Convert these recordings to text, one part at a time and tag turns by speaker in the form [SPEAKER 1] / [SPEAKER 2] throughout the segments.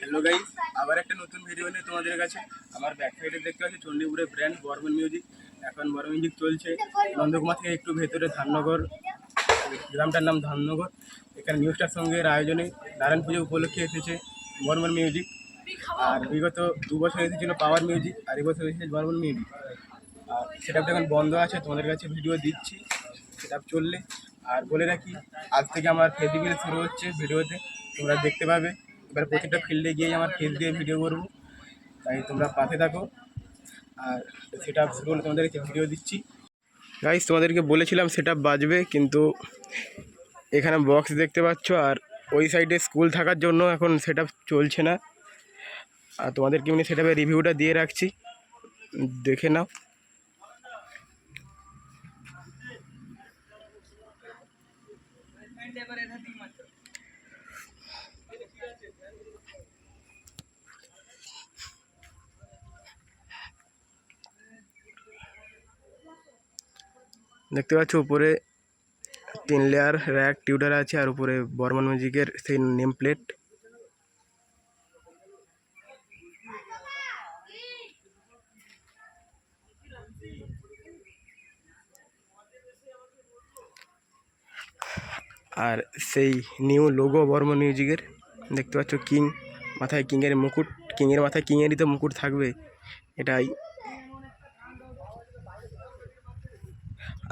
[SPEAKER 1] Hello guys আবার একটা নতুন ভিডিও নিয়ে তোমাদের কাছে। আমার ব্যাক সাইডে দেখতে পাচ্ছি, চণ্ডীপুরের ব্র্যান্ড বর্মন মিউজিক এখন বর্মন মিউজিক চলছে। নন্দকুমার থেকে একটু ভেতরে ধাননগর, গ্রামটার নাম ধাননগর। এখানে নিউজটার সঙ্গে আয়োজনে নারায়ণ পুজো উপলক্ষে এসেছে বর্মন মিউজিক আর বিগত দু বছর এসেছিল পাওয়ার মিউজিক আর এবছর এসেছে বর্মন মিউজিক আর সেটা এখন বন্ধ আছে, তোমাদের কাছে ভিডিও দিচ্ছি। সেটা চললে। আর বলে রাখি, আজ থেকে আমার ফেসবুকে শুরু হচ্ছে ভিডিওতে তোমরা দেখতে পাবে। এবার প্রতিটা ফিল্ডে গিয়ে আমার ফেস দিয়ে ভিডিও করব। তাই তোমরা পাশে থাকো। আর সেটা শুরু হলে তোমাদেরকে ভিডিও দিচ্ছি। গাইস তোমাদেরকে বলেছিলাম সেটা বাজবে, কিন্তু এখানে বক্স দেখতে পাচ্ছ, আর ওই সাইডে স্কুল থাকার জন্য এখন সেটা চলছে না। আর তোমাদেরকে এমনি সেটাপে রিভিউটা দিয়ে রাখছি। দেখে নাও। দেখতে পাচ্ছ, উপরে তিন লেয়ার র্যাক টিউটার আছে আর উপরে বর্মন মিউজিকের সেই নেম প্লেট আর সেই নিউ লোগো বর্মন মিউজিকের দেখতে পাচ্ছ কিং মাথায় কিংয়ের মুকুট কিংয়ের মাথায় কিংয়েরই তো মুকুট থাকবে, এটাই।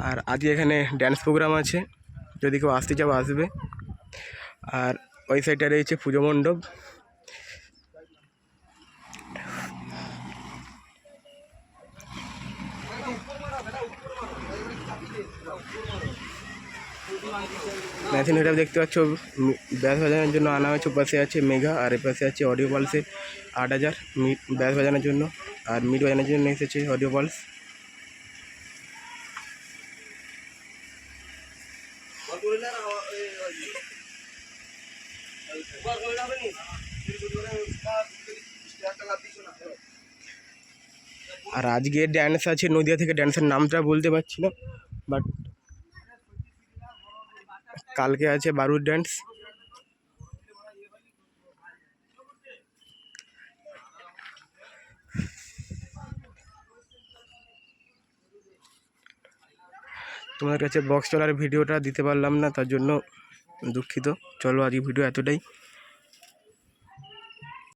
[SPEAKER 1] আর আজকে এখানে ড্যান্স প্রোগ্রাম আছে। যদি কেউ আসতে চাও, আসবে। আর ওই সাইডটা রয়েছে পুজো মণ্ডপ। ম্যাথিন এটা দেখতে পাচ্ছ ব্যাস বাজানোর জন্য আনা হয়েছে। পাশে আছে মেঘা, আর এ পাশে আছে অডিও পালসে আট হাজার। ব্যাস বাজানোর জন্য, আর মিট বাজানোর জন্য এসেছে অডিও পালস আর আজকে ড্যান্স আছে, নদিয়া থেকে ড্যান্সের নামটা বলতে পারছি না বাট কালকে আছে বারুদ ড্যান্স তোমাদের কাছে বক্স চলার ভিডিওটা দিতে পারলাম না, তার জন্য দুঃখিত। চলো আজকে ভিডিও এতটাই।